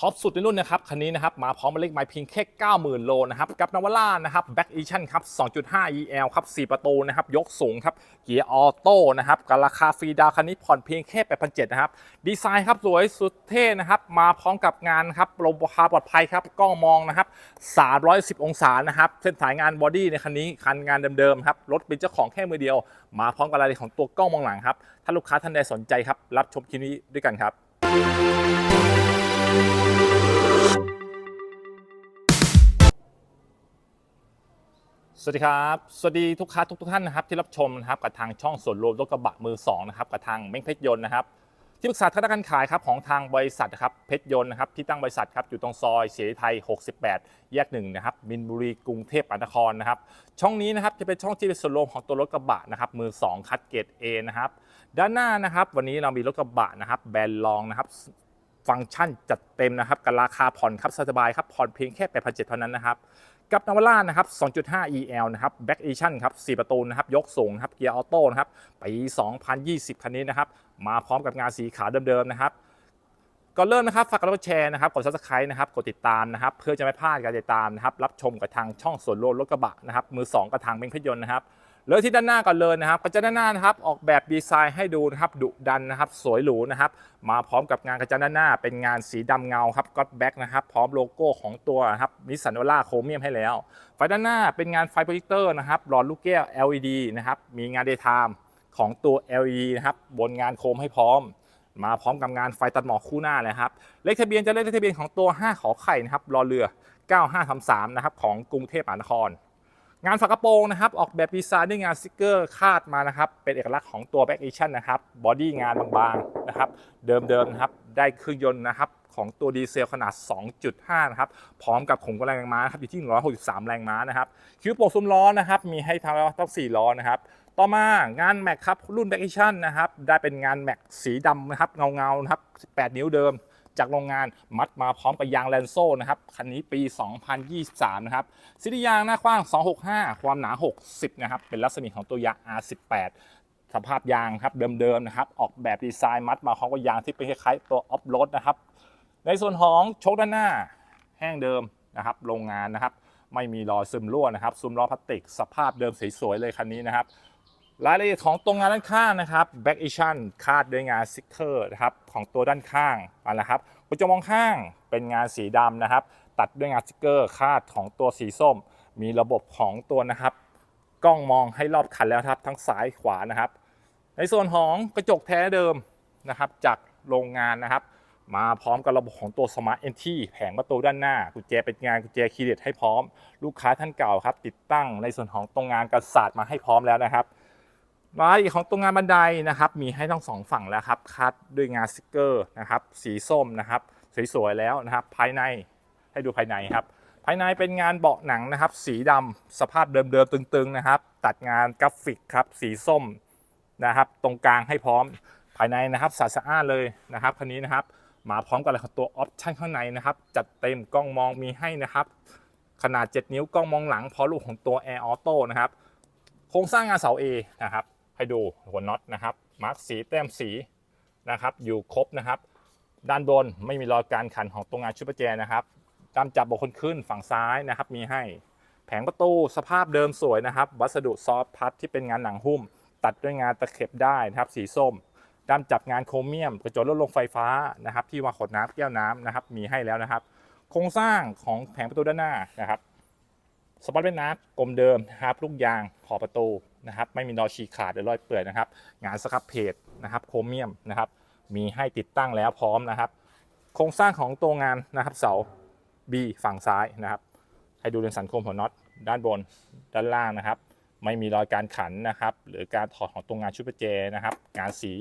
ท็อปสุดในรุ่นนะครับคันนี้นะครับมาพร้อมเลขไม้เพียงแค่ 90,000 โลนะครับกับนาวาร่านะครับแบ็กอีชั่นครับ 2.5 EL ครับ 4 ประตูนะครับยกสูงครับเกียร์ออโต้นะครับกับราคาฟรีดาวคันนี้ผ่อนเพียงแค่ 8,700นะครับดีไซน์ครับสวยสุดเท่นะครับมาพร้อมกับงานครับลมพาปลอดภัยครับกล้องมองนะครับ 310 องศานะครับเส้นสายงานบอดี้ในคันนี้คันงานเดิมๆครับรถเป็นเจ้าของแค่มือเดียว มาพร้อมกับรายละเอียดของตัวกล้องมองหลังครับถ้าลูกค้าท่านใดสนใจครับรับชมคลิปนี้ด้วยกันครับ สวัสดีครับ สวัสดีทุกค้าทุกทุกท่านนะครับที่รับชมนะครับกับทางช่องส่วนรวมรถกระบะมือสองนะครับกับทางเม้งเพชรยนต์นะครับที่ปรึกษาทางด้านการขายครับของทางบริษัทนะครับเพชรยนต์นะครับที่ตั้งบริษัทครับอยู่ตรงซอยเสรีไทย 68 แยกหนึ่งนะครับมินบุรีกรุงเทพมหานครนะครับช่องนี้นะครับจะเป็นช่องที่เป็นส่วนรวมของตัวรถกระบะนะครับมือ 2 คัดเกรด A นะครับด้านหน้านะครับวันนี้เรามีรถกระบะนะครับแบรนด์ลองนะครับฟังก์ชันจัดเต็มนะครับกับราคาผ่อนครับสบายครับผ่อนเพียงแค่8,700เท่านั้นนะครับ กับนาวาร่านะครับ 2.5 EL นะครับ Back Edition ครับ 4 ประตูนะครับ ยกสูงครับ เกียร์ออโต้นะครับ ปี 2020 คันนี้นะครับ มาพร้อมกับงานสีขาวเดิมๆนะครับ ก่อนเริ่มนะครับ ฝากกดไลค์แชร์นะครับ กด subscribe นะครับ กดติดตามนะครับ เพื่อจะไม่พลาดการติดตามนะครับ รับชมกับทางช่องส่วนรวมรถกระบะนะครับ มือ 2 กับทางเบงค์พยนต์นะครับ เริ่มที่ด้านหน้าก่อนเลยนะครับกระจังด้านหน้านะครับออกแบบดีไซน์ให้ดูนะครับดุดันนะครับ สวยหรูนะครับมาพร้อมกับงานกระจังด้านหน้า เป็นงานสีดำเงาครับก็ t แบ็กนะครับพร้อมโลโก้ของตัวนะครับนิสสันวล่าโครเมียมให้แล้ว ไฟด้านหน้าเป็นงานไฟโปรเจคเตอร์นะครับหลอดลูกแก้ว LED นะครับมีงาน daytime ของตัว LED นะครับบนงานโคมให้พร้อม มาพร้อมกับงานไฟตัดหมอกคู่หน้าเลยครับเลขทะเบียนจะเลขทะเบียนของตัว 5 ขอไข่นะครับรอเรือ 9533 นะครับของกรุงเทพมหานคร งานฝากระโปรงนะครับ ออกแบบดีไซน์ด้วยงานสติกเกอร์คาดมานะครับ เป็นเอกลักษณ์ของตัวแบ็ก a อชั่นนะครับบอดี้งานบางๆนะครับ เดิมๆนะครับ ได้เครื่องยนต์นะครับของตัวดีเซลขนาด 2.5 นะครับ พร้อมกับขุมกำลังแรงม้าครับอยู่ที่ 163 แรงม้านะครับ คิ้วโป่งซุ้มล้อนะครับ มีให้ทั้งทั้ง4 ล้อนะครับ ต่อมางานแม็กครับรุ่นแบ็ก a อชั่นนะครับ ได้เป็นงานแม็กสีดำนะครับเงาๆนะครับ 18 นิ้วเดิม จากโรงงานมัดมาพร้อมกับยางแลนโซ่นะครับคันนี้ปี 2023 นะครับซิลิยางหน้ากว้าง 265 ความหนา 60 นะครับ เป็นลักษณะของตัวยาง R18 สภาพยางครับเดิมๆนะครับออกแบบดีไซน์มัดมาพร้อมกับยางที่เป็นคล้ายๆตัวออฟโรดนะครับในส่วนของโชคด้านหน้าแห้งเดิมนะครับโรงงานนะครับไม่มีรอยซึมรั่วนะครับ ซุ้มล้อพลาสติก สภาพเดิมสวยๆเลยคันนี้นะครับ รายละเอียดของตรงงานด้านข้างนะครับ back a c t i o n คาดด้วยงานสติกเกอร์นะครับของตัวด้านข้างมาแล้วครับกระจกมองข้างเป็นงานสีดำนะครับ ตัดด้วยงานสติกเกอร์คาดของตัวสีส้ม มีระบบของตัวนะครับ กล้องมองให้รอบคันแล้วครับ ทั้งซ้ายขวานะครับ ในส่วนของกระจกแท้เดิมนะครับ จากโรงงานนะครับ มาพร้อมกับระบบของตัว Smart Entry แผงประตูด้านหน้า กุญแจเป็นงานกุญแจคีย์เลสให้พร้อม ลูกค้าท่านเก่าครับ ติดตั้งในส่วนของตรงงานกระสาดมาให้พร้อมแล้วนะครับ รายละเอียดของตรงงานบันไดนะครับ มีให้ทั้งสองฝั่งแล้วครับ คัดด้วยงานสติกเกอร์นะครับ สีส้มนะครับ สวยๆแล้วนะครับ ภายในให้ดูภายในครับ ภายในเป็นงานเบาะหนังนะครับ สีดำสภาพเดิมๆตึงๆนะครับ ตัดงานกราฟิกครับ สีส้มนะครับ ตรงกลางให้พร้อม ภายในนะครับสะอานเลยนะครับคันนี้นะครับ มาพร้อมกับอะไรของตัวออปชั่นข้างในนะครับ จัดเต็มกล้องมองมีให้นะครับ ขนาด 7 นิ้วกล้องมองหลังพร้อมลูกของตัว Air Auto นะครับ โครงสร้างงานเสา A นะครับ ให้ดูหัวน็อตนะครับมาร์กสีแต้มสีนะครับ อยู่ครบนะครับ ด้านบนไม่มีรอยการขันของตรงงานชุดประแจนะครับตามจับบกคนขึ้นฝั่งซ้ายนะครับมีให้แผงประตูสภาพเดิมสวยนะครับ วัสดุซอฟพัดที่เป็นงานหนังหุ้ม ตัดด้วยงานตะเข็บได้นะครับ สีส้มด้ามจับงานโครเมียม กระจกลดลงไฟฟ้านะครับ ที่วางขดน้ำแก้วน้ำนะครับ มีให้แล้วนะครับ โครงสร้างของแผงประตูด้านหน้านะครับสปอตเป็นนักกลมเดิมนะครับลูกยางขอบประตู นะครับไม่มีรอยฉีกขาดหรือรอยเปื่อยนะครับ งานสครับเพจนะครับโครเมียมนะครับมีให้ติดตั้งแล้วพร้อมนะครับ โครงสร้างของตัวงานนะครับเสา B ฝั่งซ้ายนะครับ ให้ดูเรือนสันโคมหัวน็อตด้านบนด้านล่างนะครับ ไม่มีรอยการขันนะครับ หรือการถอดของตรงงานชุดประแจนะครับ งานสี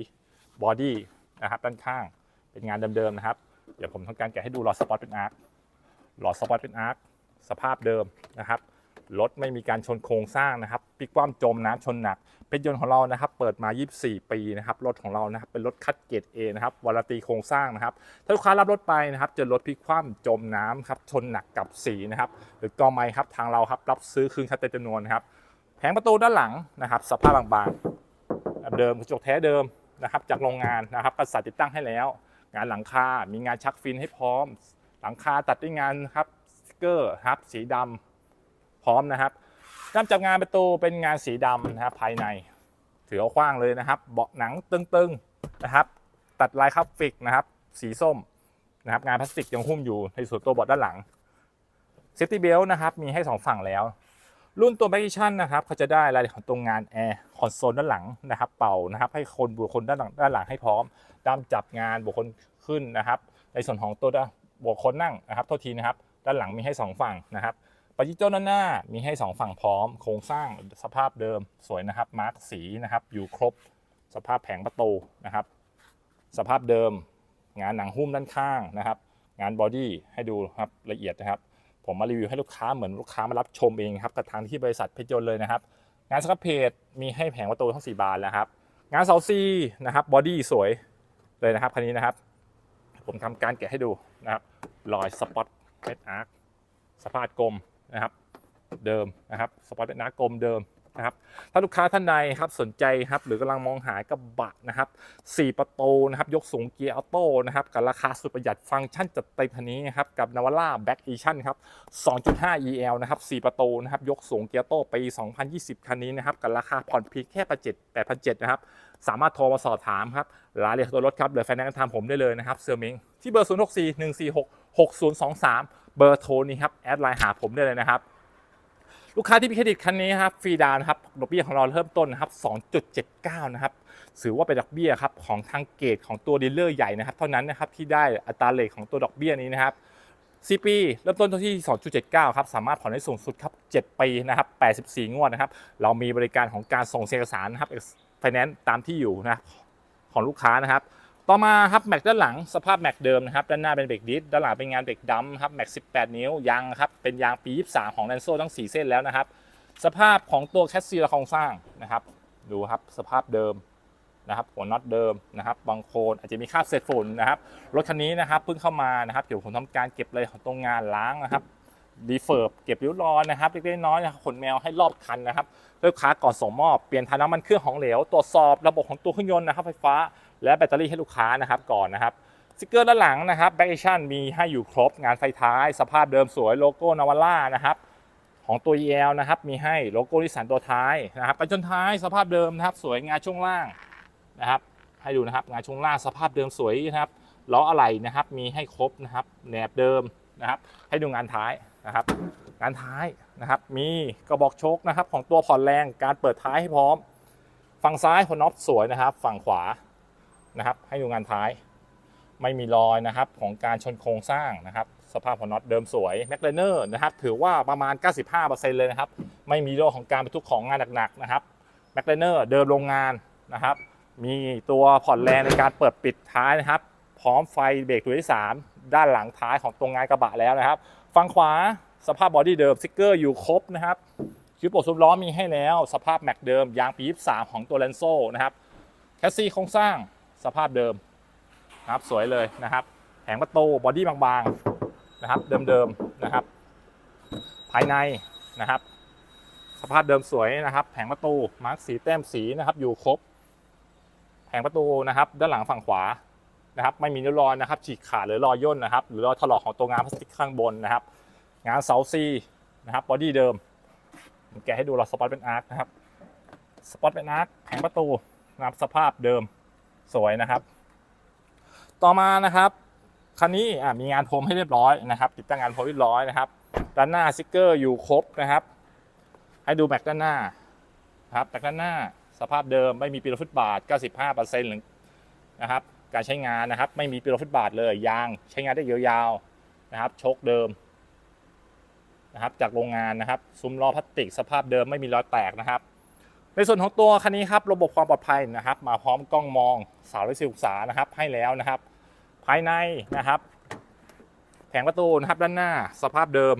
บอดี้นะครับด้านข้างเป็นงานเดิมๆนะครับ เดี๋ยวผมทำการแกะให้ดูหลอดสปอตเป็นอาร์คหลอดสปอตเป็นอาร์คสภาพเดิมนะครับ รถไม่มีการชนโครงสร้างนะครับพลิกคว่ำจมน้ำชนหนักเป็นยนต์ของเรานะครับ เปิดมา 24 ปีนะครับรถของเรานะครับเป็นรถคัดเกรด A นะครับวารันตีโครงสร้างนะครับถ้าลูกค้ารับรถไปนะครับจอรถพลิกคว่ำจมน้ำครับชนหนักกับสีนะครับหรือกอไม้ครับทางเราครับรับซื้อคืนคัดเต็มจำนวนนะครับแผงประตูด้านหลังนะครับ สภาพบางๆเดิมกระจกแท้เดิมนะครับ จากโรงงานนะครับกระสาติดตั้งให้แล้ว งานหลังคา มีงานชักฟินให้พร้อม หลังคาตัดด้วยงานครับสติกเกอร์ครับสีดำ พร้อมนะครับด้านจับงานประตูเป็นงานสีดำนะครับภายในถือเอากว้างเลยนะครับ เบาะหนังตึงๆนะครับ ตัดลายคราฟิกนะครับ สีส้มนะครับ งานพลาสติกยังหุ้มอยู่ในส่วนตัวเบาะด้านหลังเซฟตี้เบลนะครับมีให้สองฝั่งแล้ว รุ่นตัวแบ c กชั่นนะครับเขาจะได้รายละเอียดของตรงงานแอร์คอนโซลด้านหลังนะครับ เป่านะครับ ให้คนบุคคลด้านหลังด้านหลังให้พร้อมด้ามจับงานบุคคลขึ้นนะครับ ในส่วนของตัวบุคคลนั่งนะครับโทษทีนะครับ ด้านหลังมีให้สองฝั่งนะครับ ปาจิโต้ด้านหน้ามีให้สองฝั่งพร้อม โครงสร้างสภาพเดิมสวยนะครับ มาร์กสีนะครับ อยู่ครบสภาพแผงประตูนะครับ สภาพเดิม งานหนังหุ้มด้านข้างนะครับ งานบอดี้ให้ดูครับละเอียดนะครับ ผมมารีวิวให้ลูกค้าเหมือนลูกค้ามารับชมเองครับกับทางที่บริษัทเพชรยนต์เลยนะครับ งานสครับเพจมีให้แผงประตูทั้ง4บานแล้วครับ งานเสาซีนะครับบอดี้สวยเลยนะครับคันนี้นะครับ ผมทำการแกะให้ดูนะครับรอยสปอตเพชรอาร์คสภาพกลม นะครับเดิมนะครับสปอตเพชรอากลมเดิมนะครับถ้าลูกค้าท่านใดครับสนใจครับหรือกำลังมองหากระบะนะครับ4ประตูนะครับยกสูงเกียร์ออโต้นะครับกับราคาสุดประหยัดฟังก์ชันจัดเต็มคันนี้นะครับกับนาวาร่าแบ็กอีชั่นครับ2.5 EL นะครับ4ประตูนะครับยกสูงเกียร์โต้ปี 2020 คันนี้นะครับกับราคาผ่อนเพียงแค่ประเจ็ดแปดพันเจ็ดนะครับสามารถโทรมาสอบถามครับรายละเอียดตัวรถครับหรือไฟแนนซ์ทำผมได้เลยนะครับเซอร์มิงที่เบอร์ 0 6 4 1 4 6 6 0 2 3 เบอร์โทรนี้ครับแอดไลน์หาผมได้เลยนะครับ ลูกค้าที่มีเครดิตคันนี้ครับฟรีดาวน์นะครับดอกเบี้ยของเราเริ่มต้นนะครับ 2.79 นะครับถือว่าเป็นดอกเบี้ยครับของทางเกตของตัวดีลเลอร์ใหญ่นะครับ เท่านั้นนะครับที่ได้อัตราเลทของตัวดอกเบี้ยนี้นะครับ4ปีเริ่มต้นที่ 2.79 ครับ สามารถผ่อนได้สูงสุดครับ 7 ปีนะครับ 84 งวดนะครับ เรามีบริการของการส่งเอกสารนะครับไฟแนนซ์ตามที่อยู่นะของลูกค้านะครับ ต่อมาครับแม็กด้านหลังสภาพแม็กเดิมนะครับด้านหน้าเป็นเบรกดิสด้านหลังเป็นงานเบรกดัมครับแม็ก 18 นิ้วยางครับเป็นยางปี 23 ของแลนโซทั้ง 4 เส้นแล้วนะครับ สภาพของตัวแคสซีและโครงสร้างนะครับ ดูครับสภาพเดิมนะครับหัวน็อตเดิมนะครับบางโคนอาจจะมีคราบเศษฝุ่นนะครับรถคันนี้นะครับเพิ่งเข้ามานะครับเดี๋ยวผมทำการเก็บเลยของตรงงานล้างนะครับรีเฟิร์บเก็บริ้วรอยนะครับเล็กๆน้อยๆขนแมวให้รอบคันนะครับลูกค้าก่อนส่งมอบเปลี่ยนถ่าน้ำมันเครื่องของเหลวตรวจสอบระบบของตัวเครื่องยนต์นะครับไฟฟ้า และแบตเตอรี่ให้ลูกค้านะครับก่อนนะครับสติกเกอร์ด้านหลังนะครับแบ็กชั่นมีให้อยู่ครบงานไฟท้าย สภาพเดิมสวยโลโก้นาวาร่านะครับของตัว EL นะครับมีให้โลโก้นิสสันตัวท้ายนะครับกันชนท้ายสภาพเดิมนะครับ สวยงานช่วงล่างนะครับ ให้ดูนะครับงานช่วงล่างสภาพเดิมสวยนะครับล้ออะไหล่นะครับมีให้ครบนะครับแหนบเดิมนะครับ ให้ดูงานท้ายนะครับ งานท้ายนะครับ มีกระบอกโชคนะครับ ของตัวผ่อนแรงการเปิดท้ายให้พร้อม ฝั่งซ้ายหัวน็อตสวยนะครับ ฝั่งขวา นะครับ ให้ดูงานท้าย ไม่มีรอยนะครับของการชนโครงสร้างนะครับสภาพหัวน็อตเดิมสวยแม็กเลเนอร์นะครับถือว่าประมาณ 95%เลยนะครับ ไม่มีเรื่องของการบรรทุกของงานหนักๆนะครับแม็กเลเนอร์เดิมโรงงานนะครับ มีตัวผ่อนแรงในการเปิดปิดท้ายนะครับ พร้อมไฟเบรกตัวที่ 3 ด้านหลังท้ายของตรงงานกระบะแล้วนะครับฝั่งขวาสภาพบอดี้เดิมสติกเกอร์อยู่ครบนะครับคิวปรซุปล้อมีให้แล้ว สภาพแม็กเดิมยางปี23ของตัวเลนโซนะครับแคสซีโครงสร้าง สภาพเดิมนะครับสวยเลยนะครับแผงประตูบอดี้บางๆนะครับ เดิมๆนะครับ ภายในนะครับ สภาพเดิมสวยนะครับ แผงประตูมาร์กสีแต้มสีนะครับอยู่ครบ แผงประตูนะครับ ด้านหลังฝั่งขวานะครับ ไม่มีริ้วรอยนะครับ ฉีกขาดหรือรอยย่นนะครับ หรือรอยถลอกของตัวงานพลาสติกข้างบนนะครับ งานเสาซีนะครับบอดี้เดิมแกให้ดูเราสปอตเป็นอาร์คนะครับสปอตเป็นอาร์คแผงประตูนะครับสภาพเดิม สวยนะครับ ต่อมานะครับคันนี้มีงานพรมให้เรียบร้อยนะครับ ติดตั้งงานพรมเรียบร้อยนะครับ ด้านหน้าสติกเกอร์อยู่ครบนะครับ ให้ดูแม็กด้านหน้านะครับแม็กด้านหน้าสภาพเดิมไม่มีปีโลฟุตบาท 95%หรือนะครับ การใช้งานนะครับ ไม่มีปีโลฟุตบาทเลยยางใช้งานได้ยาวๆนะครับโชคเดิมนะครับจากโรงงานนะครับ ซุ้มล้อพลาสติกสภาพเดิมไม่มีรอยแตกนะครับ ในส่วนของตัวคันนี้ครับระบบความปลอดภัยนะครับ มาพร้อมกล้องมอง360องศานะครับให้แล้วนะครับ ภายในนะครับ แผงประตูนะครับด้านหน้าสภาพเดิม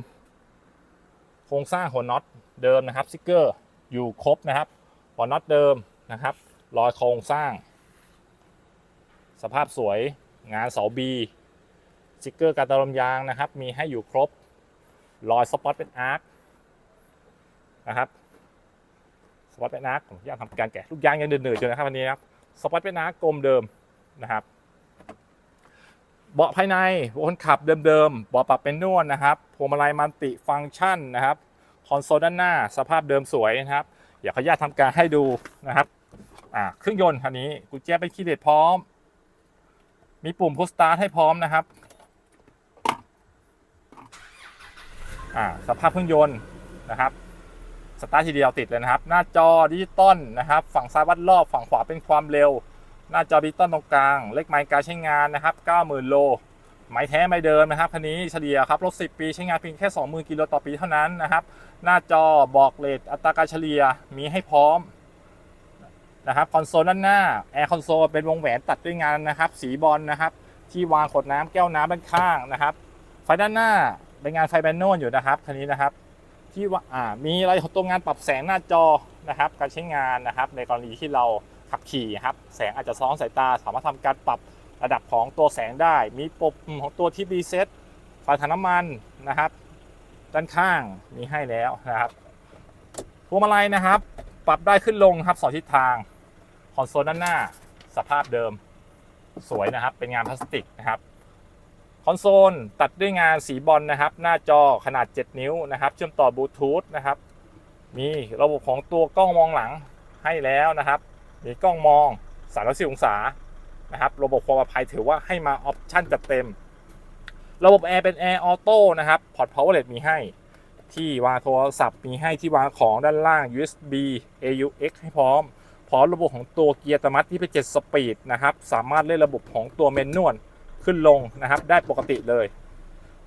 โครงสร้างหัวน็อตเดิมนะครับสติกเกอร์อยู่ครบนะครับหัวน็อตเดิมนะครับรอยโครงสร้าง สภาพสวยงานเสาบีสติกเกอร์การตลมยางนะครับ มีให้อยู่ครบ รอยสปอตเป็นอาร์คนะครับ สปอตเป็นอาร์คผมอยากทำการแกะลูกยางยังเดือดๆอยู่นะครับวันนี้นะครับสปอตเป็นอาร์คกลมเดิมนะครับ เบาะภายในคนขับเดิมๆเบาะปรับเป็นนวลนะครับพวงมาลัยมัลติฟังก์ชันนะครับคอนโซลด้านหน้าสภาพเดิมสวยนะครับเดี๋ยวขออนุญาตทำการให้ดูนะครับอ่าเครื่องยนต์คันนี้กุญแจเป็นคีย์เลสพร้อม มีปุ่มพุชสตาร์ทให้พร้อมนะครับอ่าสภาพเครื่องยนต์นะครับ สตาร์ททีเดียวติดเลยนะครับ หน้าจอดิจิตอลนะครับ ฝั่งซ้ายวัดรอบฝั่งขวาเป็นความเร็ว หน้าจอดิจิตอลตรงกลาง เลขไมล์การใช้งานนะครับ90,000โลไม้แท้ไม่เดิมนะครับคันนี้เฉลี่ยครับรถ10 ปีใช้งานเพียงแค่ 20,000กิโลต่อปีเท่านั้นนะครับ หน้าจอบอกเลทอัตราการเฉลี่ยมีให้พร้อมนะครับคอนโซลด้านหน้าแอร์คอนโซลเป็นวงแหวนตัดด้วยงานนะครับ สีบอลนะครับ ที่วางขวดน้ำแก้วน้ำด้านข้างนะครับ ไฟด้านหน้าเป็นงานไฟแบนโนลอยู่นะครับคันนี้นะครับ ที่ว่ามีอะไรของตัวงานปรับแสงหน้าจอนะครับ การใช้งานนะครับ ในกรณีที่เราขับขี่ครับแสงอาจจะซ้อนสายตา สามารถทำการปรับระดับของตัวแสงได้ มีปุ่มของตัวที่รีเซ็ตฝาถังน้ำมันนะครับ ด้านข้างมีให้แล้วนะครับพวงมาลัยนะครับ ปรับได้ขึ้นลงครับสองทิศทางคอนโซลด้านหน้า สภาพเดิม สวยนะครับ เป็นงานพลาสติกนะครับ คอนโซลตัดด้วยงานสีบอลนะครับ หน้าจอขนาด 7 นิ้วนะครับ เชื่อมต่อบลูทูธนะครับ มีระบบของตัวกล้องมองหลังให้แล้วนะครับ มีกล้องมอง360องศานะครับ ระบบความปลอดภัยถือว่าให้มาออปชั่นจัดเต็ม ระบบแอร์เป็นแอร์ออโต้นะครับ พอร์ต power LED มีให้ ที่วางโทรศัพท์มีให้ที่วางของด้านล่าง USB AUX ให้พร้อม พร้อมระบบของตัวเกียร์อัตมัตที่เป็น7สปีดนะครับ สามารถเล่นระบบของตัวเมนนวล ขึ้นลงนะครับ ได้ปกติเลย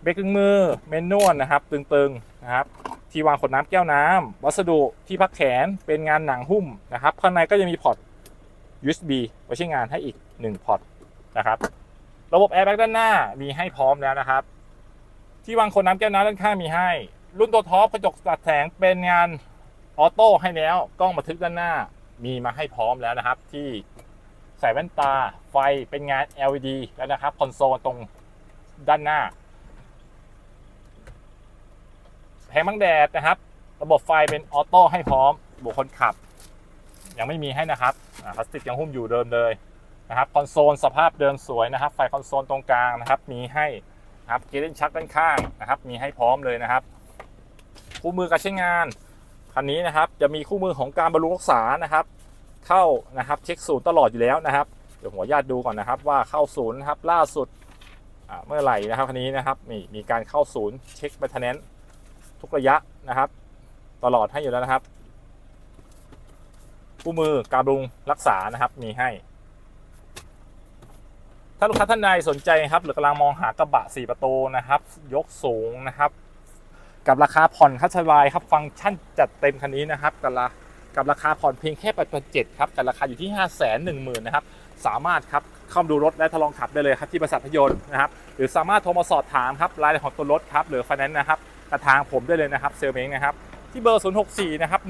เบรคึงมือเมนนวลนะครับ ตึงๆนะครับ ที่วางขวดน้ำแก้วน้ำวัสดุที่พักแขนเป็นงานหนังหุ้มนะครับ ข้างในก็จะมีพอร์ต USB ไว้ใช้งานให้อีก 1 พอร์ตนะครับ ระบบแอร์แบ็กด้านหน้ามีให้พร้อมแล้วนะครับ ที่วางขวดน้ำแก้วน้ำด้านข้างมีให้ รุ่นตัวท็อปกระจกตัดแสงเป็นงานออโต้ให้แล้ว กล้องบันทึกด้านหน้ามีมาให้พร้อมแล้วนะครับ ที่ ใส่แว่นตาไฟเป็นงาน LED แล้วนะครับคอนโซลตรงด้านหน้าแผงบังแดดนะครับ ระบบไฟเป็นออโต้ให้พร้อมบุคคลขับ ยังไม่มีให้นะครับพลาสติกยังหุ้มอยู่เดิมเลยนะครับคอนโซลสภาพเดิมสวยนะครับ ไฟคอนโซลตรงกลางนะครับ มีให้นะครับเกียร์เลินชักด้านข้างนะครับ มีให้พร้อมเลยนะครับ คู่มือการใช้งานคันนี้นะครับจะมีคู่มือของการบำรุงรักษานะครับ เข้านะครับเช็คศูนย์ตลอดอยู่แล้วนะครับเดี๋ยวหัวญาติดูก่อนนะครับ ว่าเข้าศูนย์นะครับล่าสุดเมื่อไหร่นะครับคันนี้นะครับนี่มีการเข้าศูนย์เช็ค m บ i เทน a น c ทุกระยะนะครับ ตลอดให้อยู่แล้วนะครับคู่มือการบำรุงรักษานะครับมีให้ ถ้าลูกค้าท่านใดสนใจครับ หรือกำลังมองหากระบะ 4 ประตูนะครับ ยกสูงนะครับ กับราคาผ่อนคัดสบายครับ ฟังก์ชันจัดเต็มคันนี้นะครับกับรา กับราคาผ่อนเพียงแค่8,700ครับแต่ราคาอยู่ที่ 5 1 0 0 0 0นะครับสามารถครับเข้ามาดูรถและทดลองขับได้เลยครับที่บริษัทพยนต์นะครับหรือสามารถโทรมาสอบถามครับรายละเอียดของตัวรถครับหรือไฟแนนซ์นะครับกระทางผมได้เลยนะครับเซลเมงนะครับที่เบอร์ 064 นะครับ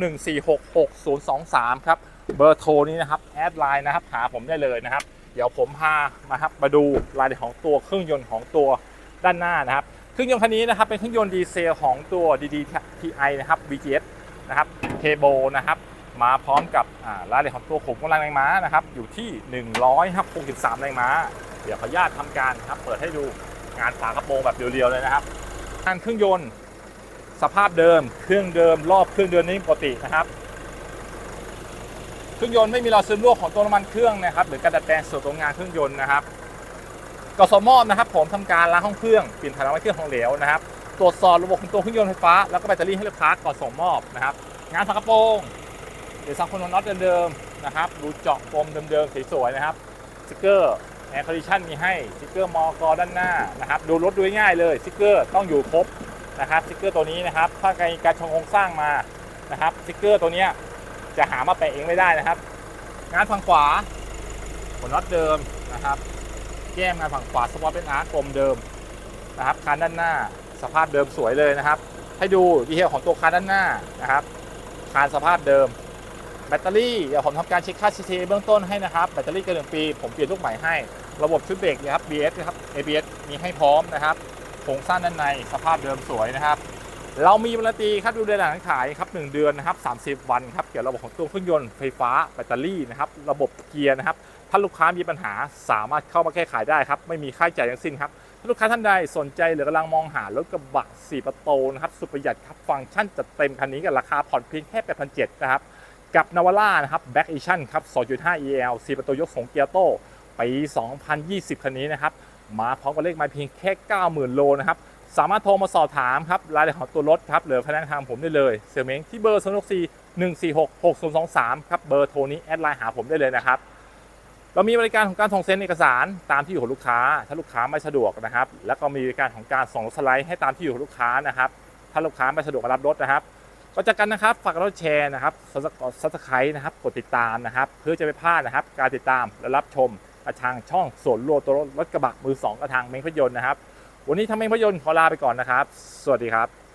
1466023 ครับ เบอร์โทรนี้นะครับ แอดไลน์นะครับ หาผมได้เลยนะครับ เดี๋ยวผมพามาครับ มาดูรายละเอียดของตัวเครื่องยนต์ของตัวด้านหน้านะครับ เครื่องยนต์คันนี้นะครับ เป็นเครื่องยนต์ดีเซลของตัว DD-TI นะครับ VGS นะครับ เทโบนะครับ มาพร้อมกับรายละเอียดของตัวขุมกำลังแรงม้านะครับอยู่ที่163แรงม้า เดี๋ยวขออนุญาตทำการครับเปิดให้ดูงานฝากระโปรงแบบเรียวๆเลยนะครับงานเครื่องยนต์สภาพเดิม เครื่องเดิม รอบเครื่องเดินนี่ปกตินะครับ เครื่องยนต์ไม่มีรอยซึมรั่วของตัวน้ำมันเครื่องนะครับ หรือการดัดแปลงส่วนตัวงานเครื่องยนต์นะครับกสมอบนะครับผมทำการล้างห้องเครื่องเปลี่ยนถ่ายน้ำมันเครื่องของเหลวนะครับ ตรวจสอบระบบของตัวเครื่องยนต์ไฟฟ้าแล้วก็แบตเตอรี่ให้ลูกค้าก่อนส่งมอบนะครับ งานฝากระโปรง รือซังคนน็อตเดิมๆนะครับดูเจาะปมเดิมๆสวยๆนะครับสติกเกอร์แอร์คอนดิชันมีให้สติกเกอร์มอกด้านหน้านะครับดูรถดูง่ายเลยสติกเกอร์ต้องอยู่ครบนะครับสติกเกอร์ตัวนี้นะครับถ้าใครการชงโครงสร้างมานะครับสติกเกอร์ตัวนี้จะหามาแปะเองไม่ได้นะครับ งานฝั่งขวาผลน็อตเดิมนะครับแก้มงานฝั่งขวาสปอร์ตเป็นอาร์กลมเดิมนะครับคานด้านหน้าสภาพเดิมสวยเลยนะครับ ให้ดูดีเทลของตัวคานด้านหน้านะครับคานสภาพเดิม แบตเตอรี่เดี๋ยวผมทำการเช็คค่า CT เบื้องต้นให้นะครับ แบตเตอรี่เกินหนึ่งปี ผมเปลี่ยนลูกใหม่ให้ ระบบชุดเบรกนะครับ BS นะครับ ABS มีให้พร้อมนะครับโครงสร้างด้านในสภาพเดิมสวยนะครับ เรามีวารันตีครับดูแลหลังขายครับ 1 เดือนนะครับ 30 วันครับ เกี่ยวกับระบบของตัวเครื่องยนต์ไฟฟ้าแบตเตอรี่นะครับระบบเกียร์นะครับถ้าลูกค้ามีปัญหาสามารถเข้ามาแก้ไขได้ครับ ไม่มีค่าใช้จ่ายทั้งสิ้นครับถ้าลูกค้าท่านใดสนใจหรือกำลังมองหารถกระบะ4ประตูนะครับสุดประหยัดครับฟังก์ชันจัดเต็มคันนี้กับราคาผ่อนเพียงแค่8,700นะครับ กับนาวาร่านะครับแบ็กอีชั่นครับ 2.5 EL 4 ประตูยกสงเกียร์โต้ปี 2020 คันนี้นะครับ มาพร้อมกับเลขไมาเพียงแค่ 90,000 โลนะครับ สามารถโทรมาสอบถามครับ รายละเอียดของตัวรถครับหรือพนักงานผมได้เลยเซลเม้งที่เบอร์ 0 6 4 1 4 6 6 0 2 3 ครับ เบอร์โทรนี้แอดไลน์หาผมได้เลยนะครับเรามีบริการของการส่งเซ็นเอกสารตามที่อยู่ของลูกค้า ถ้าลูกค้าไม่สะดวกนะครับ แล้วก็มีบริการของการส่งรถสไลด์ให้ตามที่อยู่ของลูกค้านะครับ ถ้าลูกค้าไม่สะดวกรับรถนะครับ ก็จากกันนะครับฝากราแชร์นะครับซับสไครต์นะครับกดติดตามนะครับ เพื่อจะไม่พลาดนะครับ การติดตามและรับชมกระทางช่องสวนรวตัวรถรถกระบะมือสองกระทางเม้งพยนต์นะครับ วันนี้ทางเม้งพยนต์ขอลาไปก่อนนะครับ สวัสดีครับ